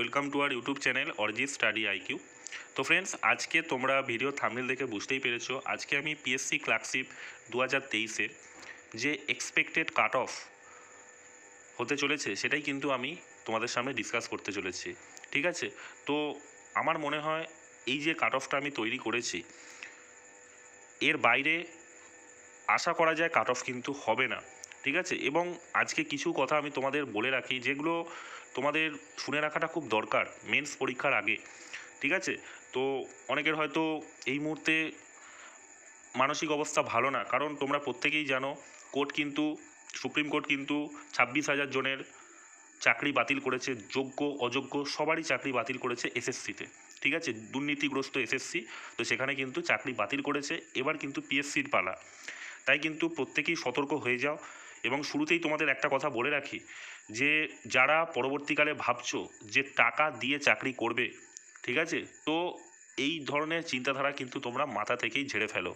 Welcome to our YouTube channel Arijit study IQ তো friends আজকে তোমরা ভিডিও থামনেল দেখে বুঝতেই পেরেছ, আজকে আমি পিএসসি ক্লার্কশিপ দু হাজার তেইশের যে এক্সপেক্টেড কাট অফ হতে চলেছে, সেটাই কিন্তু আমি তোমাদের সামনে ডিসকাস করতে চলেছি, ঠিক আছে? তো আমার মনে হয় এই যে কাট অফটা আমি তৈরি করেছি, এর বাইরে আশা করা যায় কাট অফ কিন্তু হবে না, ঠিক আছে? এবং আজকে কিছু কথা আমি তোমাদের বলে রাখি, যেগুলো তোমাদের শুনে রাখাটা খুব দরকার মেন্স পরীক্ষার আগে, ঠিক আছে? তো অনেকের হয়তো এই মুহূর্তে মানসিক অবস্থা ভালো না, কারণ তোমরা প্রত্যেকেই জানো, কোর্ট কিন্তু, সুপ্রিম কোর্ট কিন্তু ছাব্বিশ হাজার জনের চাকরি বাতিল করেছে, যোগ্য, অযোগ্য, সবারই চাকরি বাতিল করেছে এসএসসিতে, ঠিক আছে? দুর্নীতিগ্রস্ত এসএসসি, তো সেখানে কিন্তু চাকরি বাতিল করেছে, এবার কিন্তু পিএসসির পালা। তাই কিন্তু প্রত্যেকেই সতর্ক হয়ে যাও। এবং শুরুতেই তোমাদের একটা কথা বলে রাখি যে যারা পরবর্তীকালে ভাবছ যে টাকা দিয়ে চাকরি করবে, ঠিক আছে? তো এই ধরনের চিন্তাধারা কিন্তু তোমরা মাথা থেকেই ঝেড়ে ফেলো।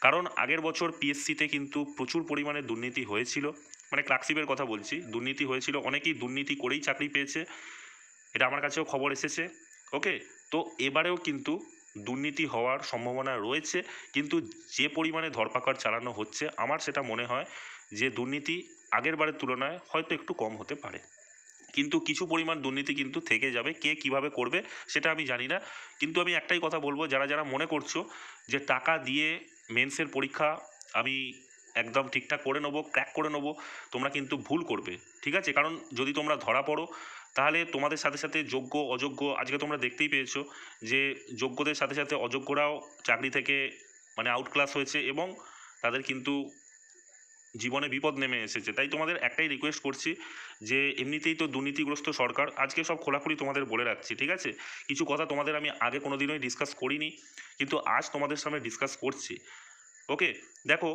কারণ আগের বছর পিএসসিতে কিন্তু প্রচুর পরিমাণে দুর্নীতি হয়েছিল। মানে ক্লার্কশিপের কথা বলছি, দুর্নীতি হয়েছিল, অনেকেই দুর্নীতি করেই চাকরি পেয়েছে। এটা আমার কাছেও খবর এসেছে, ওকে? তো এবারেও কিন্তু দুর্নীতি হওয়ার সম্ভাবনা রয়েছে, কিন্তু যে পরিমাণে ধরপাকড় চালানো হচ্ছে, আমার সেটা মনে হয় যে দুর্নীতি আগের বারের তুলনায় হয়তো একটু কম হতে পারে। কিন্তু কিছু পরিমাণ দুর্নীতি কিন্তু থেকে যাবে, কে কীভাবে করবে সেটা আমি জানি না। কিন্তু আমি একটাই কথা বলব, যারা যারা মনে করছ যে টাকা দিয়ে মেন্সের পরীক্ষা আমি একদম ঠিকঠাক করে নেব ক্র্যাক করে নেব, তোমরা কিন্তু ভুল করবে, ঠিক আছে? কারণ যদি তোমরা ধরা পড়ো, তাহলে তোমাদের সাথে সাথে যোগ্য, অযোগ্য, আজকে তোমরা দেখতেই পেয়েছ যে যোগ্যদের সাথে সাথে অযোগ্যরাও চাকরি থেকে মানে আউট ক্লাস হয়েছে এবং তাদের কিন্তু জীবনে বিপদ নেমে এসেছে। তাই তোমাদের একটাই রিকোয়েস্ট করছি যে, এমনিতেই তো দুর্নীতিগ্রস্ত সরকার, আজকে সব খোলাখুলি তোমাদের বলে রাখছি, ঠিক আছে? কিছু কথা তোমাদের আমি আগে কোনো দিনই ডিসকাস করিনি, কিন্তু আজ তোমাদের সামনে ডিসকাস করছি। ওকে দেখো,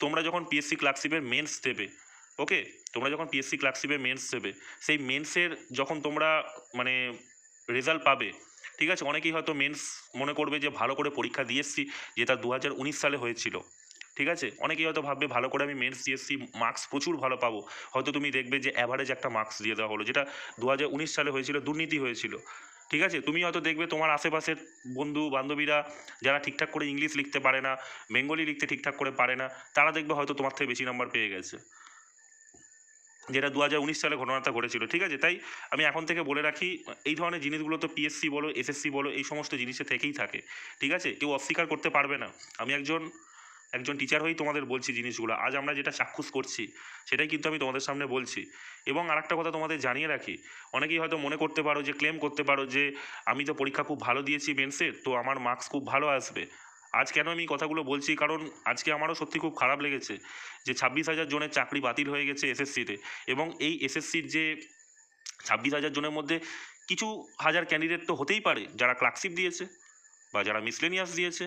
তোমরা যখন পিএসসি ক্লার্কশিপের মেন্স দেবে ওকে তোমরা যখন পিএসসি ক্লার্কশিপের মেন্স দেবে, সেই মেন্সের যখন তোমরা মানে রেজাল্ট পাবে, ঠিক আছে? অনেকেই হয়তো মেন্স মনে করবে যে, ভালো করে পরীক্ষা দিয়ে এসছি, যেটা দু হাজার উনিশ সালে হয়েছিল। ঠিক আছে? অনেকেই হয়তো ভাববে, ভালো করে আমি মেন্স সিএসসি মার্কস প্রচুর ভালো পাবো। হয়তো তুমি দেখবে যে অ্যাভারেজ একটা মার্কস দিয়ে দেওয়া হলো, যেটা দু হাজার উনিশ সালে হয়েছিল, দুর্নীতি হয়েছিল। ঠিক আছে? তুমি হয়তো দেখবে তোমার আশেপাশের বন্ধু, বান্ধবীরা যারা ঠিকঠাক করে ইংলিশ লিখতে পারে না বেঙ্গলি লিখতে ঠিকঠাক করে পারে না, তারা দেখবে হয়তো তোমার থেকে বেশি নাম্বার পেয়ে গেছে। যেটা দু হাজার উনিশ সালে ঘটনাটা ঘটেছিল, ঠিক আছে? তাই আমি এখন থেকে বলে রাখি, এই ধরনের জিনিসগুলো তো পিএসসি বলো এসএসসি বলো, এই সমস্ত জিনিসে থেকেই থাকে। ঠিক আছে? কেউ অস্বীকার করতে পারবে না। আমি একজন একজন টিচার হয়েই তোমাদের বলছি জিনিসগুলো। আজ আমরা যেটা চাক্ষুষ করছি, সেটাই কিন্তু আমি তোমাদের সামনে বলছি। এবং আরেকটা কথা তোমাদের জানিয়ে রাখি, অনেকেই হয়তো মনে করতে পারো যে ক্লেম করতে পারো যে, আমি তো পরীক্ষা খুব ভালো দিয়েছি মেন্সের তো আমার মার্কস খুব ভালো আসবে। আজ কেন আমি কথাগুলো বলছি? কারণ আজকে আমারও সত্যি খুব খারাপ লেগেছে যে, ছাব্বিশ হাজার জনের চাকরি বাতিল হয়ে গেছে এসএসসিতে এবং এই এসএসসির যে, ছাব্বিশ হাজার জনের মধ্যে কিছু হাজার ক্যান্ডিডেট তো হতেই পারে, যারা ক্লার্কশিপ দিয়েছে বা যারা মিসলেনিয়াস দিয়েছে।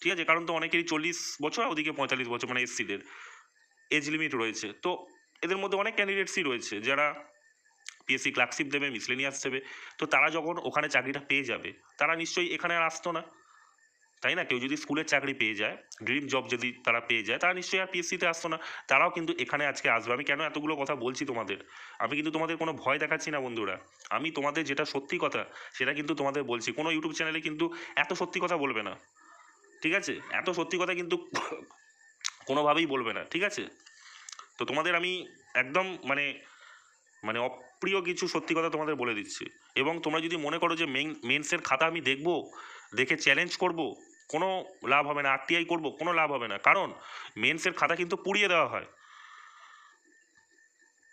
ঠিক আছে? কারণ তো অনেকেরই চল্লিশ বছর ওদিকে পঁয়তাল্লিশ বছর মানে এসসিদের এজ লিমিট রয়েছে। তো এদের মধ্যে অনেক ক্যান্ডিডেটসই রয়েছে যারা পিএসসি ক্লার্কশিপ দেবে মিসলেনিয়াস দেবে। তো তারা যখন ওখানে চাকরিটা পেয়ে যাবে, তারা নিশ্চয়ই এখানে আর আসতো না। তাই না? কেউ যদি স্কুলের চাকরি পেয়ে যায় ড্রিম জব যদি তারা পেয়ে যায়, তারা নিশ্চয়ই আর পিএসসিতে আসতো না। তারাও কিন্তু এখানে আজকে আসবে। আমি কেন এতগুলো কথা বলছি তোমাদের? আমি কিন্তু তোমাদের কোনো ভয় দেখাচ্ছি না, বন্ধুরা। আমি তোমাদের যেটা সত্যি কথা, সেটা কিন্তু তোমাদের বলছি। কোনো ইউটিউব চ্যানেলে কিন্তু এত সত্যি কথা বলবে না। ঠিক আছে? এত সত্যি কথা কিন্তু কোনোভাবেই বলবে না, ঠিক আছে? তো তোমাদের আমি একদম মানে মানে অপ্রিয় কিছু সত্যি কথা তোমাদের বলে দিচ্ছি। এবং তোমরা যদি মনে করো যে মেন মেন্সের খাতা আমি দেখব, দেখে চ্যালেঞ্জ করব, কোনো লাভ হবে না আরটিআই করব, কোনো লাভ হবে না। কারণ মেন্সের খাতা কিন্তু পুড়িয়ে দেওয়া হয়।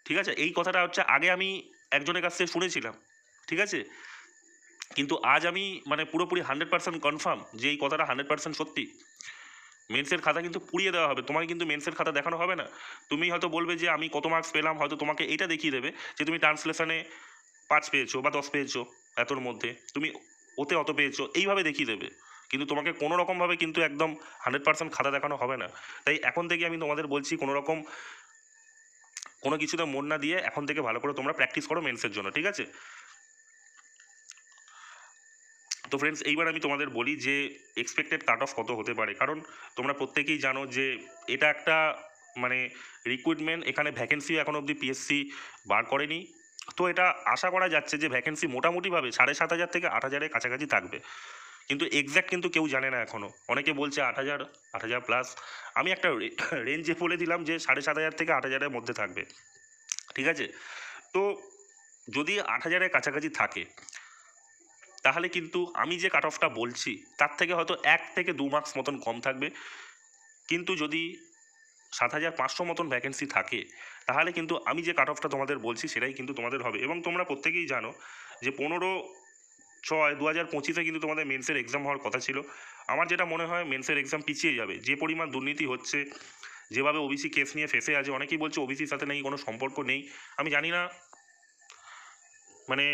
ঠিক আছে? এই কথাটা হচ্ছে আগে আমি একজনের কাছ থেকে শুনেছিলাম। ঠিক আছে? কিন্তু আজ আমি মানে পুরোপুরি হান্ড্রেড পার্সেন্ট কনফার্ম যে এই কথাটা হান্ড্রেড পার্সেন্ট সত্যি। মেন্সের খাতা কিন্তু পুড়িয়ে দেওয়া হবে। তোমাকে কিন্তু মেন্সের খাতা দেখানো হবে না। তুমি হয়তো বলবে যে আমি কত মার্কস পেলাম, হয়তো তোমাকে এটা দেখিয়ে দেবে যে তুমি ট্রান্সলেশনে পাঁচ পেয়েছ বা দশ পেয়েছ এতর মধ্যে। তুমি ওতে অত পেয়েছ, এইভাবে দেখিয়ে দেবে। কিন্তু তোমাকে কোনো রকমভাবে কিন্তু একদম হান্ড্রেড পার্সেন্ট খাতা দেখানো হবে না। তাই এখন থেকে আমি তোমাদের বলছি কোনো রকম কোনো কিছুতে মন না দিয়ে এখন থেকে ভালো করে তোমরা প্র্যাকটিস করো মেন্সের জন্য, ঠিক আছে? তো ফ্রেন্ডস এইবার আমি তোমাদের বলি যে এক্সপেক্টেড কাট অফ কত হতে পারে। কারণ তোমরা প্রত্যেকেই জানো যে এটা একটা মানে রিক্রুটমেন্ট এখানে ভ্যাকেন্সি এখন অবধি পিএসসি বার করেনি। তো এটা আশা করা যাচ্ছে যে ভ্যাকেন্সি মোটামুটিভাবে সাড়ে সাত হাজার থেকে আট হাজারের কাছাকাছি থাকবে। কিন্তু এক্স্যাক্ট কিন্তু কেউ জানে না এখনও অনেকে বলছে আট হাজার আট হাজার প্লাস আমি একটা রেঞ্জে বলে দিলাম যে সাড়ে সাত হাজার থেকে আট হাজারের মধ্যে থাকবে। ঠিক আছে? তো যদি আট হাজারের কাছাকাছি থাকে তাহলে কিন্তু আমি যে কাট অফটা বলছি, তার থেকে হয়তো এক থেকে দু মার্কস মতন কম থাকবে। কিন্তু যদি সাত হাজার পাঁচশো মতন ভ্যাকেন্সি থাকে, তাহলে কিন্তু আমি যে কাট অফটা তোমাদের বলছি, সেটাই কিন্তু তোমাদের হবে। এবং তোমরা প্রত্যেকেই জানো যে পনেরো ছয় দু হাজার পঁচিশে কিন্তু তোমাদের মেন্সের এক্সাম হওয়ার কথা ছিল। আমার যেটা মনে হয় মেন্সের এক্সাম পিছিয়ে যাবে। যে পরিমাণ দুর্নীতি হচ্ছে, যেভাবে ওবিসি কেস নিয়ে ফেসে আছে, অনেকেই বলছে ওবিসির সাথে নাকি কোনো সম্পর্ক নেই। আমি জানি না মানে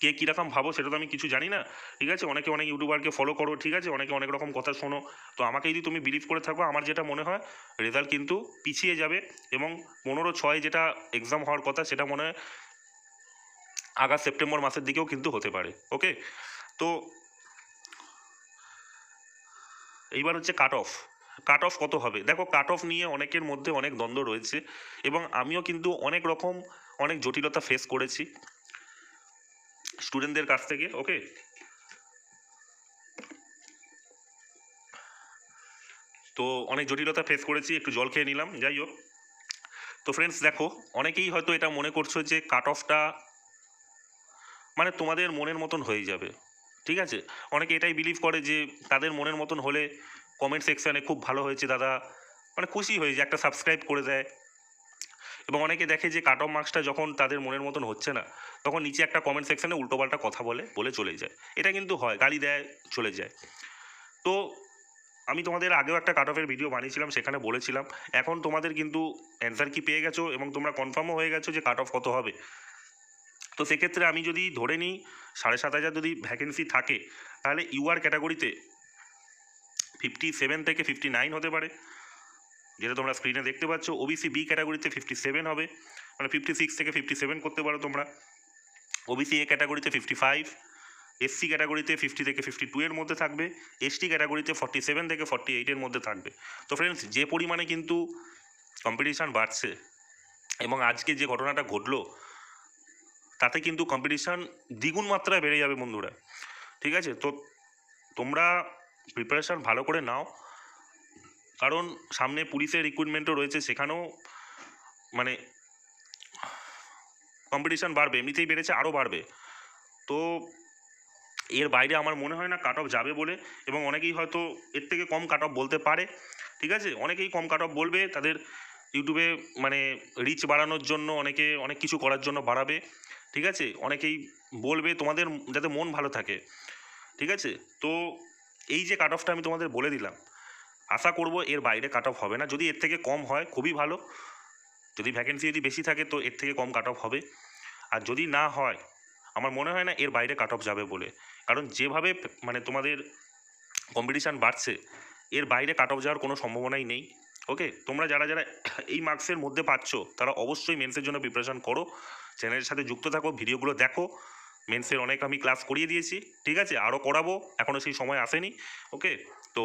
কে কীরকম ভাবো সেটা তো আমি কিছু জানি না, ঠিক আছে? অনেকে অনেক ইউটিউবারকে ফলো করো, ঠিক আছে? অনেকে অনেক রকম কথা শোনো। তো আমাকে যদি তুমি বিলিভ করে থাকো, আমার যেটা মনে হয় রেজাল্ট কিন্তু পিছিয়ে যাবে এবং পনেরো ছয় যেটা এক্সাম হওয়ার কথা, সেটা মনে হয় আগস্ট সেপ্টেম্বর মাসের দিকেও কিন্তু হতে পারে ওকে তো এইবার হচ্ছে কাট অফ কাট অফ কত হবে? দেখো কাট অফ নিয়ে অনেকের মধ্যে অনেক দ্বন্দ্ব রয়েছে এবং আমিও কিন্তু অনেক রকম, অনেক জটিলতা ফেস করেছি। স্টুডেন্টদের কাছ থেকে ওকে তো অনেক জটিলতা ফেস করেছি, একটু জল খেয়ে নিলাম, যাই হোক। তো ফ্রেন্ডস দেখো, অনেকেই হয়তো এটা মনে করছ যে কাট অফটা মানে তোমাদের মনের মতন হয়ে যাবে, ঠিক আছে? অনেকে এটাই বিলিভ করে যে তাদের মনের মতন হলে কমেন্ট সেকশানে খুব ভালো হয়েছে, দাদা। মানে খুশি হয়ে যে একটা সাবস্ক্রাইব করে দেয়। এবং অনেকে দেখে যে কাট অফ মার্কসটা যখন তাদের মনের মতন হচ্ছে না, তখন নিচে একটা কমেন্ট সেকশানে উল্টোপাল্টা কথা বলে বলে চলে যায়। এটা কিন্তু হয়, গালি দেয়, চলে যায়। তো আমি তোমাদের আগেও একটা কাট অফের ভিডিও বানিয়েছিলাম, সেখানে বলেছিলাম, এখন তোমাদের কিন্তু অ্যান্সার কি পেয়ে গেছো এবং তোমরা কনফার্মও হয়ে গেছো যে কাট অফ কত হবে। তো সেক্ষেত্রে আমি যদি ধরে নিই, সাড়ে সাত হাজার যদি ভ্যাকেন্সি থাকে, তাহলে ইউআর ক্যাটাগরিতে ফিফটি সেভেন থেকে ফিফটি নাইন হতে পারে। যেটা তোমরা স্ক্রিনে দেখতে পাচ্ছ ওবিসি বি ক্যাটাগরিতে ফিফটি সেভেন হবে। মানে ফিফটি সিক্স থেকে ফিফটি সেভেন করতে পারো তোমরা। ওবিসি এ ক্যাটাগরিতে ফিফটি ফাইভ এসসি ক্যাটাগরিতে ফিফটি থেকে ফিফটি টু এর মধ্যে থাকবে এসটি ক্যাটাগরিতে ফর্টি সেভেন থেকে ফর্টি এইটের মধ্যে থাকবে। তো ফ্রেন্ডস যে পরিমাণে কিন্তু কম্পিটিশান বাড়ছে এবং আজকে যে ঘটনাটা ঘটলো, তাতে কিন্তু কম্পিটিশান দ্বিগুণ মাত্রায় বেড়ে যাবে বন্ধুরা। ঠিক আছে? তো তোমরা প্রিপারেশান ভালো করে নাও। কারণ সামনে পুলিশের রিক্রুটমেন্টও রয়েছে, সেখানেও মানে কম্পিটিশান বাড়বে, এমনিতেই বেড়েছে আরও বাড়বে। তো এর বাইরে আমার মনে হয় না কাট অফ যাবে বলে, এবং অনেকেই হয়তো এর থেকে কম কাট অফ বলতে পারে, ঠিক আছে? অনেকেই কম কাট অফ বলবে, তাদের ইউটিউবে মানে রিচ বাড়ানোর জন্য অনেকে, অনেক কিছু করার জন্য বাড়াবে, ঠিক আছে? অনেকেই বলবে তোমাদের যাতে মন ভালো থাকে, ঠিক আছে? তো এই যে কাট অফটা আমি তোমাদের বলে দিলাম আশা করব এর বাইরে কাট অফ হবে না। যদি এর থেকে কম হয়, খুবই ভালো। যদি ভ্যাকেন্সি যদি বেশি থাকে, তো এর থেকে কম কাট অফ হবে। আর যদি না হয়, আমার মনে হয় না এর বাইরে কাট অফ যাবে বলে। কারণ যেভাবে মানে তোমাদের কম্পিটিশান বাড়ছে, এর বাইরে কাট অফ যাওয়ার কোনো সম্ভাবনাই নেই। ওকে তোমরা যারা যারা এই মার্কসের মধ্যে পাচ্ছ, তারা অবশ্যই মেন্সের জন্য প্রিপারেশান করো। চ্যানেলের সাথে যুক্ত থাকো, ভিডিওগুলো দেখো। মেন্সের অনেক আমি ক্লাস করিয়ে দিয়েছি। ঠিক আছে? আরও করাবো। এখনও সেই সময় আসেনি। ওকে তো